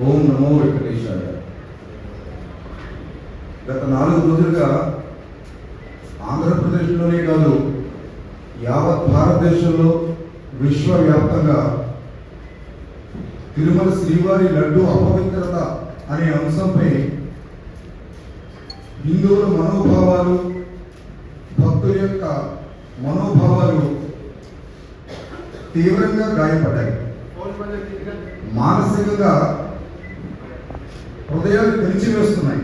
ఓం నమో వెంకటేశాయ. గత నాలుగు రోజులుగా ఆంధ్రప్రదేశ్లోనే కాదు యావత్ భారతదేశంలో విశ్వవ్యాప్తంగా తిరుమల శ్రీవారి లడ్డు అపవిత్రత అనే అంశంపై హిందువుల మనోభావాలు భక్తుల యొక్క మనోభావాలు తీవ్రంగా గాయపడ్డాయి. మానసికంగా హృదయాలు తెలిచివేస్తున్నాయి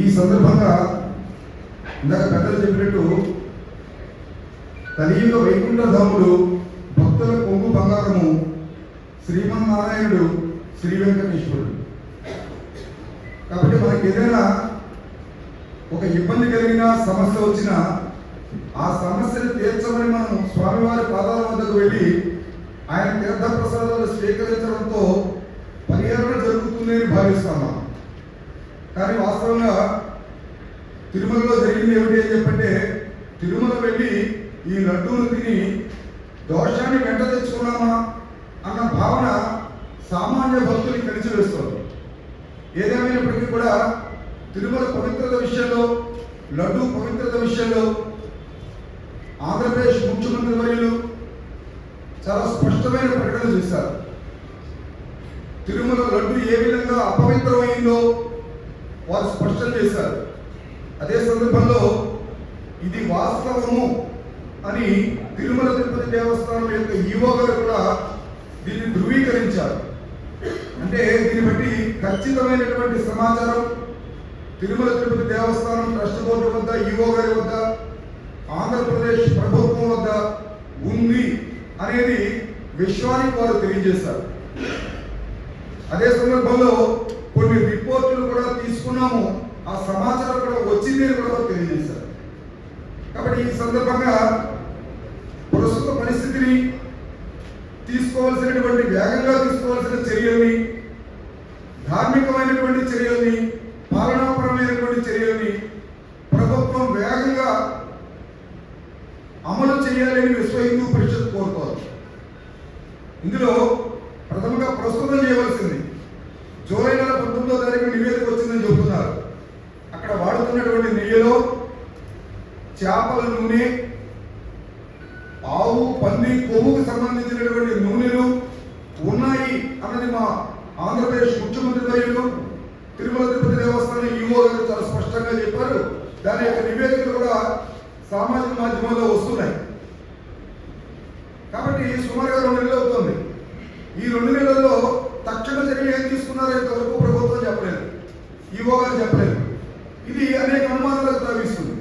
ఈ సందర్భంగా ఇందాక పెద్దలు చెప్పినట్టు కలియుగ వైకుంఠధాముడు భక్తుల కొంగు బంగారము శ్రీమన్నారాయణుడు శ్రీ వెంకటేశ్వరుడు. కాబట్టి మనకి ఏదైనా ఒక ఇబ్బంది కలిగిన సమస్య వచ్చినా ఆ సమస్యను తీర్చమని మనం స్వామివారి పాదాల వద్దకు వెళ్ళి ఆయన తీర్థ ప్రసాదాలు స్వీకరించడంతో భావిస్తాం మనం కానీ వాస్తవంగా తిరుమలలో జరిగింది ఏమిటి అని చెప్పంటే తిరుమల వెళ్ళి ఈ లడ్డూలు తిని దోషాన్ని వెంట తెచ్చుకున్నామా అన్న భావన సామాన్య భక్తుని కలిసివేస్తుంది ఏదేమైనప్పటికీ కూడా తిరుమల పవిత్రత విషయంలో లడ్డు పవిత్రత విషయంలో ఆంధ్రప్రదేశ్ ముఖ్యమంత్రి వర్యులు చాలా స్పష్టమైన ప్రకటన చేశారు. తిరుమల లడ్డు ఏ విధంగా అపవిత్రమైందో వారు స్పష్టం చేశారు. అదే సందర్భంలో ఇది వాస్తవము అని తిరుమల తిరుపతి దేవస్థానం యొక్క ఈవో గారు కూడా దీన్ని ధృవీకరించారు. అంటే దీన్ని బట్టి ఖచ్చితమైనటువంటి సమాచారం తిరుమల తిరుపతి దేవస్థానం ట్రస్ట్ బోర్డు వద్ద ఈవో గారి వద్ద ఆంధ్రప్రదేశ్ ప్రభుత్వం వద్ద ఉంది అనేది విశ్వానికి వారు తెలియజేశారు. అదే సందర్భంలో కొన్ని రిపోర్టులు కూడా తీసుకున్నాము. ఆ సమాచారం కూడా వచ్చిందని కూడా తెలియజేశారు. కాబట్టి ఈ సందర్భంగా ప్రస్తుత పరిస్థితిని తీసుకోవాల్సినటువంటి వేగంగా తీసుకోవాల్సిన చర్యల్ని ధార్మికమైనటువంటి చర్యల్ని పాలనాపరమైనటువంటి చర్యల్ని ప్రభుత్వం వేగంగా అమలు చేయాలని విశ్వ హిందూ పరిషత్ కోరుతోంది ఇందులో ప్రథమంగా ప్రస్తుతం చేయవలసింది జూలై నెల పంతొమ్మిదో తారీఖు నివేదిక వచ్చిందని చెబుతున్నారు. అక్కడ వాడుతున్నటువంటి నెయ్యిలో చేపల నూనె ఆవు పంది కొవ్వుకు సంబంధించినటువంటి నూనెలు ఉన్నాయి అన్నది మా ఆంధ్రప్రదేశ్ ముఖ్యమంత్రి వర్యులు తిరుమల తిరుపతి దేవస్థానం ఈవో గారు చాలా స్పష్టంగా చెప్పారు దాని యొక్క నివేదికలు కూడా సామాజిక మాధ్యమాల్లో వస్తున్నాయి కాబట్టి సుమారుగా రెండు నెలలు అవుతుంది ఈ రెండు నెలల్లో తక్షణ చర్యలు ఏం తీసుకున్నారో ఇంతవరకు ప్రభుత్వం చెప్పలేదు ఈవో గారు చెప్పలేదు. ఇది అనేక అనుమానాలకు తావిస్తుంది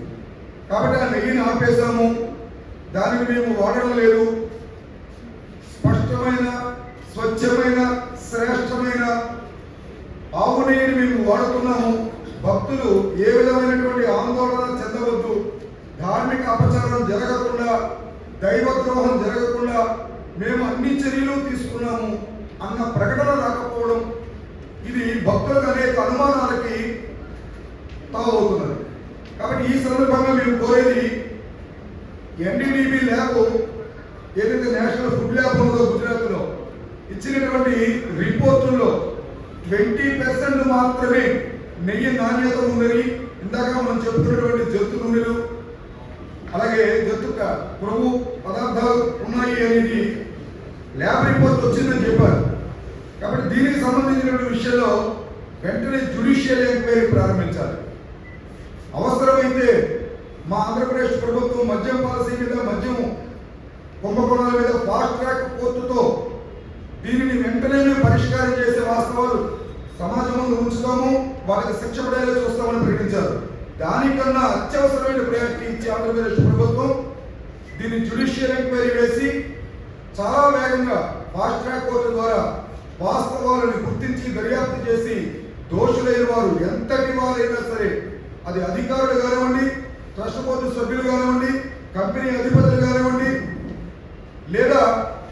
కాబట్టి ఆ నెయ్యిని ఆపేశాము. దానికి మేము వాడడం లేదు. స్పష్టమైన స్వచ్ఛమైన శ్రేష్టమైన ఆవు నెయ్యిని మేము వాడుతున్నాము. భక్తులు ఏ విధమైనటువంటి ఆందోళన చెందవద్దు. ధార్మిక అపచారం జరగకుండా దైవద్రోహం జరగకుండా మేము అన్ని చర్యలు తీసుకున్నాము. అన్న ప్రకటన రాకపోవడం ఇది భక్తులకు అనేక అనుమానాలకి తావవుతున్నది కాబట్టి ఈ సందర్భంగా మేము కోరేది ఎన్డీడీబీ ల్యాబ్ ఏదైతే నేషనల్ ఫుడ్ ల్యాబ్ ఉందో గుజరాత్లో ఇచ్చినటువంటి రిపోర్టుల్లో ట్వంటీ పర్సెంట్ మాత్రమే నెయ్యి నాణ్యత ఉందని ఇందాక మనం చెప్తున్నటువంటి జంతు నూనెలు అలాగే జంతు ప్రభు పదార్థాలు ఉన్నాయి అనేది ల్యాబ్ రిపోర్ట్ వచ్చిందని చెప్పారు. కాబట్టి దీనికి సంబంధించినటువంటి విషయంలో వెంటనే జ్యుడిషియల్ ఎంక్వైరీ ప్రారంభించాలి. అవసరమైతే మా ఆంధ్రప్రదేశ్ ప్రభుత్వం మద్యం పాలసీ మీద మద్యం కుంభకోణాల మీద ఫాస్ట్ ట్రాక్ కోర్టుతో దీనిని వెంటనే పరిష్కారం చేసే వాస్తవాలు సమాజం ముందు ఉంచుతాము వాళ్ళకి శిక్ష పడేలా చూస్తామని ప్రకటించారు. దానికన్నా అత్యవసరమైన ప్రయారిటీ ఇచ్చే ఆంధ్రప్రదేశ్ ప్రభుత్వం దీన్ని జ్యుడిషియల్ ఎంక్వైరీ వేసి చాలా వేగంగా ఫాస్ట్ ట్రాక్ కోర్టు ద్వారా వాస్తవాలను గుర్తించి దర్యాప్తు చేసి దోషులైన వారు ఎంత అది అధికారులు కానివ్వండి ట్రస్ట్ బోర్డు సభ్యులు కానివ్వండి కంపెనీ అధిపతులు కానివ్వండి లేదా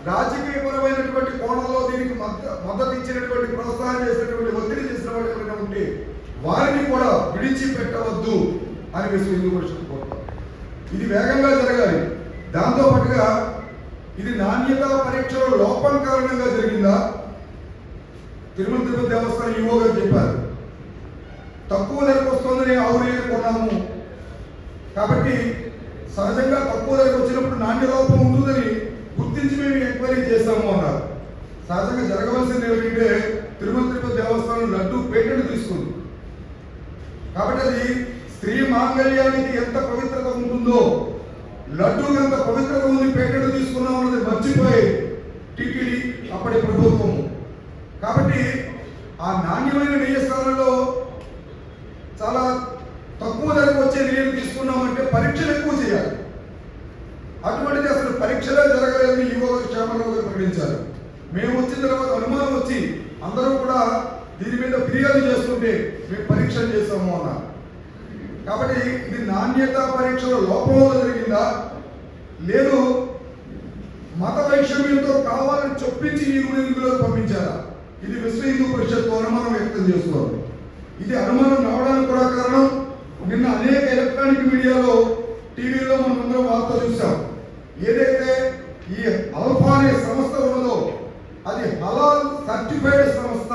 రాజకీయపరమైనటువంటి కోణంలో దీనికి మద్ద- మద్దతు ఇచ్చినటువంటి ప్రోత్సాహం చేసినటువంటి ఒత్తిడి చేసిన వాళ్ళు ఎవరైనా ఉంటే వారిని కూడా విడిచిపెట్టవద్దు అని విశ్వ హిందూ పరిషత్ కోరుతాం ఇది వేగంగా జరగాలి. దాంతో పాటుగా ఇది నాణ్యత పరీక్షలో లోపం కారణంగా జరిగిందా? తిరుమల తిరుపతి దేవస్థానం ఈవో గారు చెప్పారు. తక్కువ ధరకు వస్తుందని ఆవు కొన్నాము. కాబట్టి సహజంగా తక్కువ ధరకు వచ్చినప్పుడు నాణ్య లోపం ఉంటుందని గుర్తించి మేము ఎంక్వైరీ చేశాము అన్నారు. సహజంగా జరగవలసింది ఏమిటంటే తిరుమల తిరుపతి దేవస్థానం లడ్డు పేటెంట్ తీసుకుంది. కాబట్టి అది స్త్రీ మాంగళ్యానికి ఎంత పవిత్రత ఉంటుందో లడ్డు ఎంత పవిత్రత ఉంది పేటెంట్ తీసుకున్నాం అన్నది మర్చిపోయి టీటీడీ అప్పటి ప్రభుత్వము. కాబట్టి ఆ నాణ్యమైన నెయ్యి తక్కువ ధరకు వచ్చే నెయ్యిని తీసుకున్నామంటే పరీక్షలు ఎక్కువ చేయాలి. అటువంటిది అసలు పరీక్షలే జరగలేదని ఈవో గారు శ్యామరావు గారు ప్రకటించారు. మేము వచ్చిన తర్వాత అనుమానం వచ్చి అందరూ కూడా దీని మీద ఫిర్యాదు చేస్తుంటే మేము పరీక్షలు చేస్తాము అన్నారు. కాబట్టి ఇది నాణ్యత పరీక్షలో లోపం జరిగిందా? లేదు. మత వైషమ్యంతో కావాలని చొప్పించి ఈ గురించి పంపించారా? ఇది విశ్వ హిందూ పరిషత్ అనుమానం వ్యక్తం చేస్తున్నారు. ఇది అనుమానం రావడానికి కూడా కారణం. నిన్న అనేక ఎలక్ట్రానిక్ మీడియాలో టీవీలో మనం అందరం వార్త చూసాం ఏదైతే ఈ అల్ఫా అనే సంస్థ ఉన్నదో అది హలాల్ సర్టిఫైడ్ సంస్థ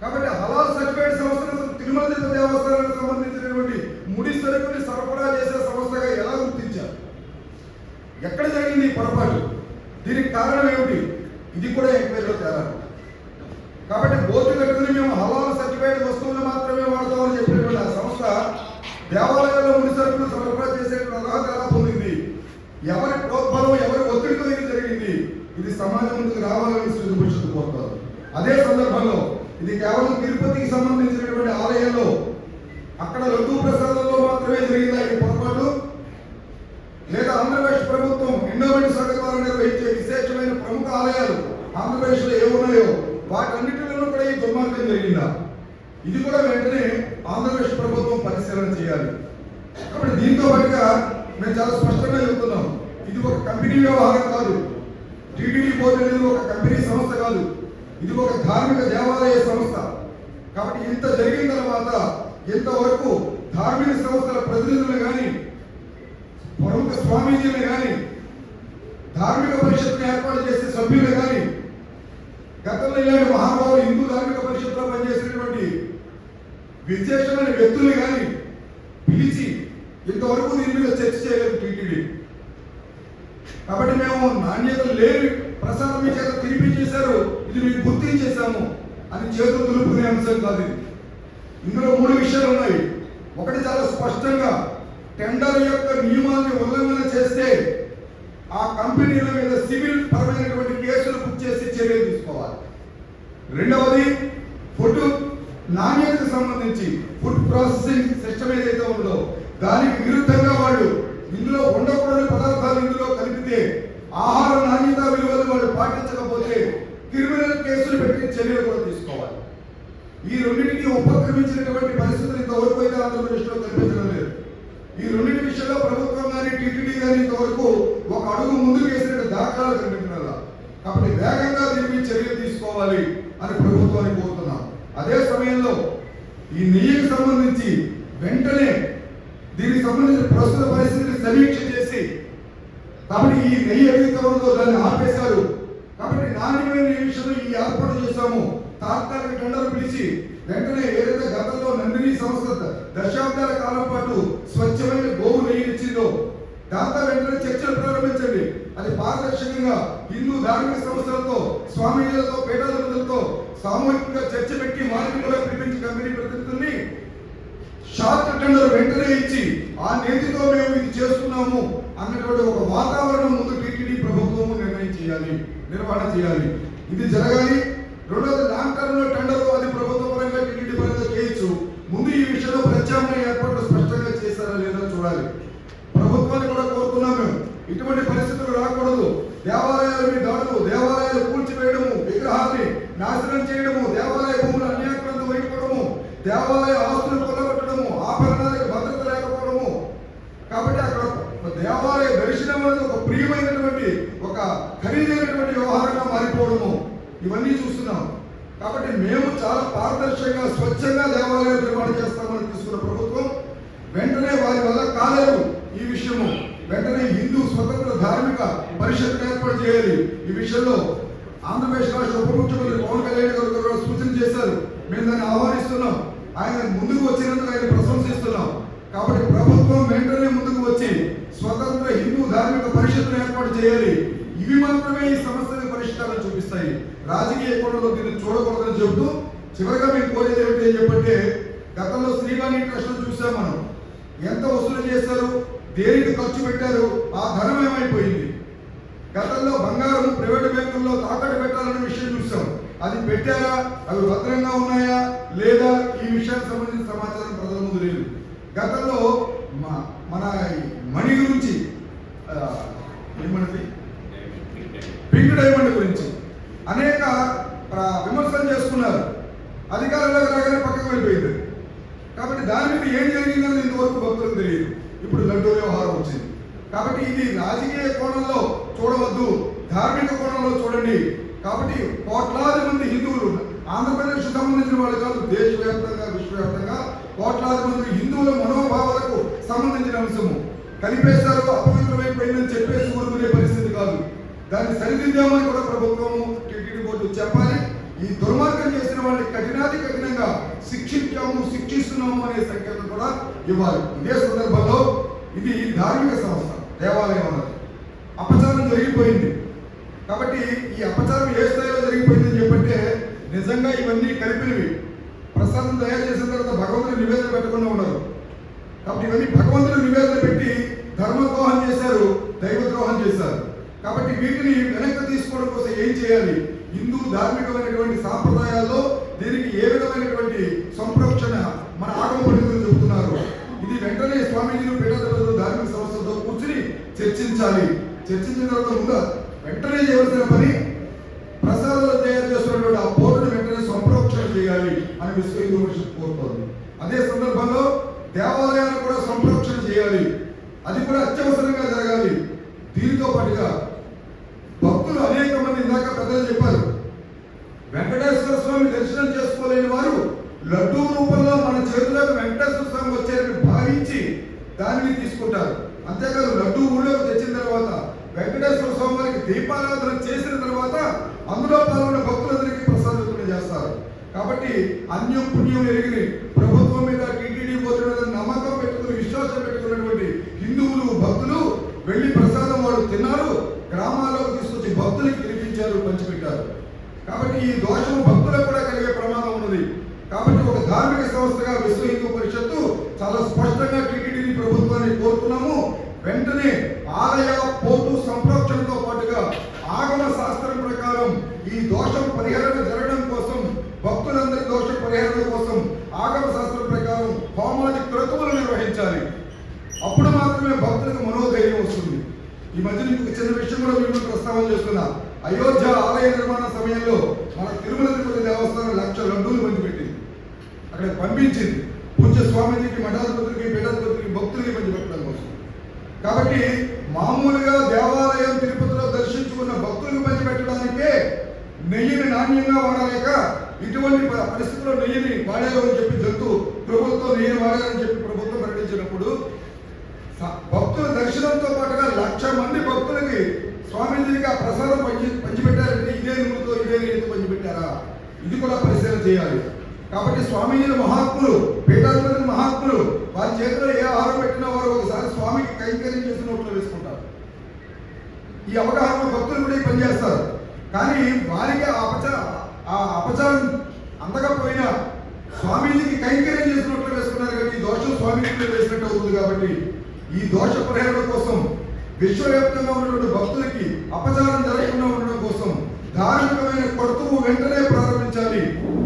కాబట్టి హలాల్ సర్టిఫైడ్ సంస్థను తిరుమల తిరుపతి దేవస్థానానికి సంబంధించినటువంటి ముడి సరుకుని సరఫరా చేసే సంస్థగా ఎలా గుర్తించారు ఎక్కడ జరిగింది ఈ పొరపాటు దీనికి కారణం ఏమిటి ఇది కూడా ఎంక్వైరీలో తేలాలి కాబట్టి బోర్డు కట్టుకుని మేము హలాల్ సర్టిఫైడ్ వస్తువులు మాత్రమే వాడతామని చెప్పినటువంటి ఆ సంస్థ దేవాలయాల్లో ముడి సరుకులు సరఫరా చేసే అర్హత ఎలా పొందింది. ఎవరి ప్రోద్బలం ఎవరి ఒత్తిడితో ఇది జరిగింది ఇది సమాజం ముందుకు రావాలని శ్రీ కోరుతారు. అదే సందర్భంలో ఇది కేవలం తిరుపతికి సంబంధించినటువంటి ఆలయంలో అక్కడ లడ్డూ ప్రసాదంలో మాత్రమే జరిగిందా ఈ పొరపాటు? లేదా ఆంధ్రప్రదేశ్ ప్రభుత్వం ఎండోమెంట్ శాఖ ద్వారా నిర్వహించే విశేషమైన ప్రముఖ ఆలయాలు ఆంధ్రప్రదేశ్లో ఏమున్నాయో వాటన్నిటిలో కూడా ఈ దుర్మార్గం జరిగిందా? ఇది కూడా వెంటనే ఆంధ్రప్రదేశ్ పరిశీలన చేయాలి. కాబట్టి దీంతో పాటుగా మేము చాలా స్పష్టంగా చెబుతున్నాం. ఇది ఒక కంపెనీ వ్యవహారం కాదు. టీటీడీ బోర్డు అనేది ఒక కంపెనీ సంస్థ కాదు. ఇది ఒక ధార్మిక దేవాలయ సంస్థ. కాబట్టి ఇంత జరిగిన తర్వాత ఇంతవరకు ధార్మిక సంస్థల ప్రతినిధులు కానీ ప్రముఖ స్వామీజీని కానీ ధార్మిక పరిషత్ను ఏర్పాటు చేసే సభ్యులు కానీ గతంలో ఇలాంటి మహానుభావులు హిందూ ధార్మిక పరిషత్లో పనిచేసినటువంటి విశేషమైన వ్యక్తులు కానీ పిలిపించి ఇంతవరకు దీని మీద చర్చ చేయలేదు టీటీడీ. కాబట్టి మేము నాణ్యత లేని ప్రసాదం మీ చేత తినిపించేశారు ఇది మీకు గుర్తించేశాము అని చేతులు దులుపుకునే అంశం కాదు ఇందులో మూడు విషయాలు ఉన్నాయి. ఒకటి చాలా స్పష్టంగా టెండర్ యొక్క నియమాన్ని ఉల్లంఘన చేస్తే ఆ కంపెనీల మీద సివిల్ పరమైనటువంటి కేసులు బుక్ చేసి చర్యలు తీసుకోవాలి. రెండవది నాణ్యతకు సంబంధించి ఫుడ్ ప్రాసెసింగ్ సిస్టమ్ ఏదైతే ఉందో దాని విరుద్ధంగా వాళ్ళు ఇందులో ఉండకూడని పదార్థాలు ఇందులో కలిపితే ఆహార నాణ్యత విలువలు వాళ్ళు పాటించకపోతే క్రిమినల్ కేసులు పెట్టి చర్యలు కూడా తీసుకోవాలి ఈ రెండింటికి ఉపక్రమించినటువంటి పరిస్థితులు ఇంతవరకు అయితే ఆంధ్రప్రదేశ్లో కనిపించడం లేదు ఈ రెండింటి విషయంలో ప్రభుత్వం కానీ టీటీడీ కానీ ఇంతవరకు ఒక అడుగు ముందుకు వేసినట్టు దాఖలాలు కనిపించడం లేదు. కాబట్టి వేగంగా దీనికి చర్యలు తీసుకోవాలి అని ప్రభుత్వాన్ని కోరుతున్నాం అదే సమయంలో ఈ నెయ్యికి సంబంధించి వెంటనే దీనికి సంబంధించిన ప్రస్తుత పరిస్థితిని సమీక్ష చేసి కాబట్టి ఈ నెయ్యి ఏదైతే ఉందో దాన్ని ఆపేశారు. కాబట్టి నాణ్యమైన ఈ విషయంలో ఈ ఏర్పాటు చేశాము తాత్కాలిక టెండర్ పిలిచి వెంటనే ఏదైతే గతంలో నందిని సంస్థ దశాబ్దాల కాలం పాటు స్వచ్ఛమైన గోవు నెయ్యి ఇచ్చిందో దాంతో వెంటనే చర్చలు ప్రారంభించండి. అది పారదర్శకంగా హిందూ ధార్మిక సంస్థలతో స్వామీజీలతో పీఠాధిపతులతో సామూహికంగా చర్చ పెట్టి మార్కెట్ పిలిపించి కంపెనీ ప్రతినిధుల్ని షార్ట్ టెండర్ వెంటనే ఇచ్చి ఆ నీతితో మేము ఇది చేస్తున్నాము అన్నటువంటి ఒక వాతావరణం ముందు టీటీడీ ప్రభుత్వము నిర్ణయం చేయాలి నిర్వహణ చేయాలి. ఇది జరగాలి. రెండోది లాంగ్ టర్మ్లో టెండర్ అది ప్రభుత్వ పరంగా టీటీడీ పరంగా చేయొచ్చు. ముందు ఈ విషయంలో ప్రత్యామ్నాయ ఏర్పాట్లు స్పష్టంగా చేశారా లేదా చూడాలి. ప్రభుత్వాన్ని కూడా కోరుతున్నాం మేము. ఇటువంటి పరిస్థితులు రాకూడదు. దేవాలయాలని దాడులు దేవాలయాలు కూల్చివేయడము విగ్రహాన్ని నాశనం చేయడము దేవాలయ భూములు అన్యాక్రాంతం వైపుకోవడము దేవాలయ దేవాలయ దర్శనం అనేది ఒక ప్రియమైనటువంటి ఒక ఖరీదైనటువంటి వ్యవహారంగా మారిపోవడము. ఇవన్నీ చూస్తున్నాం. కాబట్టి మేము చాలా పారదర్శకంగా స్వచ్ఛంగా దేవాలయం నిర్మాణం చేస్తామని తీసుకున్న ప్రభుత్వం వెంటనే వారి వల్ల కాలేదు ఈ విషయము. వెంటనే హిందూ స్వతంత్ర ధార్మిక పరిషత్ ఏర్పాటు చేయాలి. ఈ విషయంలో ఆంధ్రప్రదేశ్ రాష్ట్ర ఉప ముఖ్యమంత్రి పవన్ కళ్యాణ్ మేము దాన్ని ఆహ్వానిస్తున్నాం. ఆయన ముందుకు వచ్చినందుకు ఆయన ప్రశంసిస్తున్నాం. కాబట్టి ప్రభుత్వం వెంటనే ముందుకు వచ్చి స్వతంత్ర హిందూ ధార్మిక పరిషత్ను ఏర్పాటు చేయాలి. ఇవి మాత్రమే ఈ సమస్యల పరిష్కారం చూపిస్తాయి. రాజకీయ కోణంలో దీన్ని చూడకూడదని చెబుతూ చివరిగా మేము కోరేది ఏమిటి అని చెప్పంటే గతంలో శ్రీవాణి ట్రస్ట్ చూసాం మనం. ఎంత వసూలు చేశారు? దేనికి ఖర్చు పెట్టారు? ఆ ధనం ఏమైపోయింది? గతంలో బంగారం ప్రైవేట్ బ్యాంకుల్లో తాకట్టు పెట్టాలనే విషయం చూసాం అది పెట్టారా? అవి భద్రంగా ఉన్నాయా? లేదా ఈ విషయానికి సంబంధించిన సమాచారం ప్రజల ముందు లేదు. గతంలో మ- మన మణి గురించి ఆ, ఏమన్నది పింక్ డైమండ్ గురించి అనేక ప్ర- విమర్శలు చేసుకున్నారు అధికారంలోకి రాగానే పక్కకు వెళ్ళిపోయింది కాబట్టి దాని మీద ఏం జరిగిందని ఇంతవరకు భక్తులకు తెలియదు ఇప్పుడు లడ్డూ వ్యవహారం వచ్చింది కాబట్టి ఇది రాజకీయ కోణంలో చూడవద్దు ధార్మిక కోణంలో చూడండి కాబట్టి కోట్లాది మంది హిందువులు ఆంధ్రప్రదేశ్ సంబంధించిన వాళ్ళు కాదు దేశవ్యాప్తంగా విశ్వవ్యాప్తంగా కోట్లాది మంది హిందువుల మనోభావాలకు సంబంధించిన అంశము కలిపేశారు అపవిత్రమైపోయిందని చెప్పేసి ఊరుకునే పరిస్థితి కాదు దాన్ని సరిదిద్దామని కూడా ప్రభుత్వము టీటీడీ బోర్డు చెప్పాలి. ఈ దుర్మార్గం చేసిన వాళ్ళని కఠినాది కఠినంగా శిక్షించాము శిక్షిస్తున్నాము అనే సంకేతం కూడా ఇవ్వాలి ఇదే సందర్భంలో ఇది ధార్మిక సంస్థ దేవాలయం అన్నది. అపచారం జరిగిపోయింది. కాబట్టి ఈ అపచారం ఏ స్థాయిలో జరిగిపోయిందని చెప్పంటే నిజంగా ఇవన్నీ కలిపినవి. ప్రసాదం తయారు చేసిన తర్వాత భగవంతుని నివేదన పెట్టకుండా ఉన్నారు కాబట్టి ఇవన్నీ భగవంతుడు నివేదన పెట్టి ధర్మద్రోహం చేశారు దైవద్రోహం చేశారు. కాబట్టి వీటిని వెనక్కి తీసుకోవడం కోసం ఏం చేయాలి? హిందూ ధార్మికమైనటువంటి సాంప్రదాయాల్లో దీనికి ఏ విధమైనటువంటి సంప్రోక్షణ మన ఆగమ పండితులు చెబుతున్నారు? ఇది వెంటనే స్వామీజీలు పీఠాధిపతులు ధార్మిక సంస్థలతో కూర్చుని చర్చించాలి. చర్చించిన తర్వాత ముందు వెంటనే చేయవలసిన పని ప్రసాదాలు తయారు చేస్తున్నటువంటి ఆ బోర్డును వెంటనే సంప్రోక్షణ చేయాలి అని విశ్వ హిందూ పరిషత్ కోరుతోంది. అదే సందర్భంలో దేవాలయాలు కూడా సంప్రోక్షణ చేయాలి. అది కూడా అత్యవసరంగా జరగాలి. దీనితో పాటుగా భక్తులు అనేక మంది ఇందాక పెద్దలు చెప్పారు. వెంకటేశ్వర స్వామి దర్శనం చేసుకోలేని వారు లడ్డూ రూపంలో మన చేతులకు వెంకటేశ్వర స్వామి వచ్చారని భావించి దానిని తీసుకుంటారు. అంతేకాదు లడ్డూ ఊళ్ళోకి తెచ్చిన తర్వాత వెంకటేశ్వర స్వామి వారికి దీపారాధన చేసిన తర్వాత అందులో పాల్గొన్న భక్తులందరికీ ప్రసాద చేస్తారు. కాబట్టి అన్యం పుణ్యం ఎరిగిన ప్రభు మీద టీటీడీ బోర్డు మీద నమ్మకం పెట్టుకుని విశ్వాసం పెట్టుకున్నటువంటి హిందువులు భక్తులు వెళ్ళి ప్రసాదం వాళ్ళు తిన్నారు గ్రామాల్లోకి తీసుకొచ్చి భక్తులకి తినిపించారు పంచిపెట్టారు. కాబట్టి ఈ దోషం భక్తులకు కూడా కలిగే ప్రమాదం ఉన్నది. కాబట్టి ఒక ధార్మిక సంస్థగా విశ్వ హిందూ పరిషత్తు చాలా స్పష్టంగా టీటీడీ ప్రభుత్వాన్ని కోరుతున్నాము. వెంటనే ఆలయ పోటు సంప్రోక్షణతో పాటుగా ఆగమ శాస్త్రం ప్రకారం ఈ దోషం పరిహరణ జరగడం కోసం భక్తులందరి దోష పరిహరణ కోసం ఆగమ శాస్త్రం ప్రకారం హోమాది క్రతువులు నిర్వహించాలి. అప్పుడు మాత్రమే భక్తులకు మనోధైర్యం ఈ మధ్య నీకు చిన్న విషయం కూడా మేము ప్రస్తావన చేస్తున్నా. అయోధ్య ఆలయ నిర్మాణ సమయంలో మన తిరుమల తిరుపతి దేవస్థానం లక్ష లడ్డూలు పంచిపెట్టింది. అక్కడ పంపించింది. పూజ స్వామీజీకి మఠాధిపతులకి పీఠాధిపతులకి భక్తులకి పంచిపెట్టడం కోసం. కాబట్టి మామూలుగా దేవాలయం తిరుపతిలో దర్శించుకున్న భక్తులకు పంచిపెట్టడానికే నెయ్యిని నాణ్యంగా వాడలేక ఇటువంటి పరిస్థితుల్లో నెయ్యిని వాడారు అని చెప్పి జంతు ప్రభుత్వం నెయ్యిని వాడారని చెప్పి ప్రభుత్వం ప్రకటించినప్పుడు భక్తుల దర్శనంతో పాటుగా లక్ష మంది భక్తులకి స్వామీజీగా ఆ ప్రసాదం పంచి పంచిపెట్టారంటే ఇదే నూనెతో ఇదే నీటితో పంచిపెట్టారా? ఇది కూడా పరిశీలన చేయాలి. కాబట్టి స్వామీజీల మహాత్ములు పీఠాధిపతుల మహాత్ములు వారి చేతిలో ఏ ఆహారం పెట్టినా వారు ఒకసారి స్వామికి కైంకర్యం చేసిన నోట్లో వేసుకుంటారు. ఈ అవగాహన భక్తులు కూడా పనిచేస్తారు కానీ వారికి ఆ అపచ ఆ అపచారం అందకపోయినా స్వామీజీకి కైంకర్యం చేసినట్లు వేసుకున్నారు కానీ ఈ దోషం స్వామీజీకి వేసినట్టు అవుతుంది కాబట్టి ఈ దోష పరిహారం కోసం విశ్వవ్యాప్తంగా ఉన్నటువంటి భక్తులకి అపచారం జరగకుండా ఉండడం కోసం ధార్మికమైన కొడుతువు వెంటనే ప్రారంభించాలి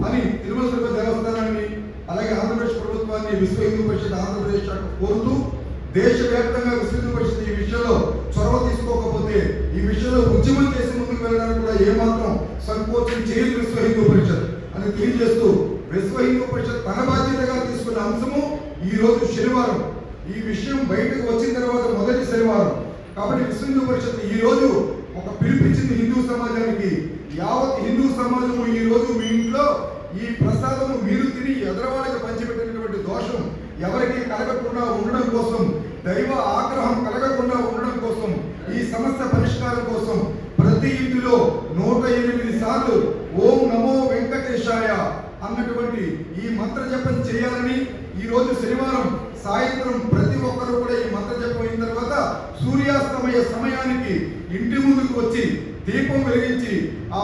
అని తిరుమల తిరుపతి దేవస్థానాన్ని అలాగే ఆంధ్రప్రదేశ్ ప్రభుత్వాన్ని విశ్వ హిందూ పరిషత్ ఆంధ్రప్రదేశ్ శాఖ కోరుతూ దేశవ్యాప్తంగా విశ్వ హిందూ పరిషత్ ఈ విషయంలో చొరవ తీసుకోకపోతే ఈ విషయంలో ఉద్యమం చేసి ముందుకు వెళ్ళడానికి కూడా ఏమాత్రం సంకోచం చేయదు విశ్వ హిందూ పరిషత్ అని తెలియజేస్తూ విశ్వ హిందూ పరిషత్ తన బాధ్యతగా తీసుకున్న అంశము ఈ రోజు శనివారం ఈ విషయం బయటకు వచ్చిన తర్వాత మొదటి శనివారం కాబట్టి విశ్వ హిందూ పరిషత్ ఈ రోజు ఒక పిలిపించింది హిందూ సమాజానికి యావత్ హిందూ సమాజము ఈ రోజు మీ ఇంట్లో ఈ ప్రసాదము మీరు తిని ఎదరవాళ్ళకి పంచిపెట్టినటువంటి దోషం ఎవరికి కలగకుండా ఉండడం కోసం దైవ ఆగ్రహం కలగకుండా ఉండడం కోసం ఈ సమస్య పరిష్కారం కోసం ప్రతి ఇంటిలో నూట ఎనిమిది సార్లు ఓం నమో వెంకటేశాయ అన్నటువంటి ఈ మంత్ర జపం చేయాలని ఈ రోజు శనివారం సాయంత్రం ప్రతి ఒక్కరు కూడా ఈ మంత్ర జపం అయిన తర్వాత సూర్యాస్తమయ సమయానికి ఇంటి ముందుకు వచ్చి దీపం వెలిగించి ఆ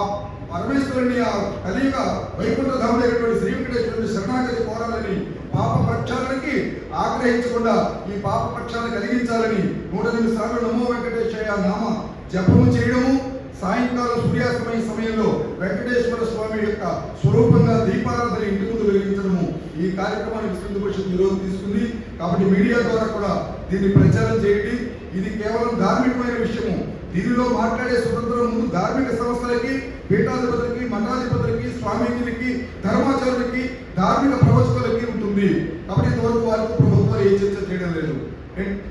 పరమేశ్వరుని ఆ కలియుగ వైకుంఠ ధాముడైనటువంటి శ్రీ వెంకటేశ్వరుని శరణాగతి కోరాలని పాప పక్షాలకి ఆగ్రహించకుండా ఈ పాప పక్షాలను కలిగించాలని నూట ఎనిమిది సార్లు నమో వెంకటేశ్వర నామ జపము చేయడము సాయంకాలం సూర్యాస్తమయ సమయంలో వెంకటేశ్వర స్వామి యొక్క స్వరూపంగా దీపారాధన ఇంటి ముందు వెలిగించడము ఈ కార్యక్రమాన్ని విస్తృత పరిషత్ ఈరోజు తీసుకుంది. కాబట్టి మీడియా ద్వారా కూడా దీన్ని ప్రచారం చేయండి. ఇది కేవలం ధార్మికమైన విషయము. దీనిలో మాట్లాడే స్వతంత్రం ముందు ధార్మిక సంస్థలకి పీఠాధిపతులకి మండలాధిపతులకి స్వామీజీలకి ధర్మాచారులకి ధార్మిక ప్రవచకులకి ఉంటుంది. కాబట్టి ఇంతవరకు వారికి ప్రభుత్వాలు ఏ చర్చ చేయడం లేదు.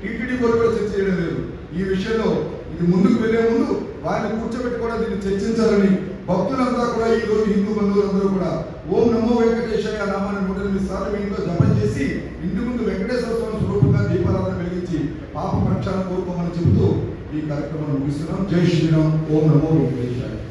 టీటీడీ బోర్డు కూడా చర్చ చేయడం లేదు. ఈ విషయంలో ఇది ముందుకు వెళ్ళే ముందు వారిని కూర్చోబెట్టి కూడా దీన్ని చర్చించాలని భక్తులంతా కూడా ఈ రోజు హిందూ బంధువులందరూ కూడా ఓం నమో వెంకటేశ్వర నామాన్ని నూట ఎనిమిది సార్లు మీ ఇంట్లో జపం చేసి ఇంటి ముందు వెంకటేశ్వర స్వామి స్వరూపంగా దీపారాధన వెలిగించి పాప ప్రక్షాళన కోరుకోమని చెబుతూ ఈ కార్యక్రమాన్ని ముగిస్తున్నాం జై శ్రీరామ్ ఓం నమో వెంకటేశ్వర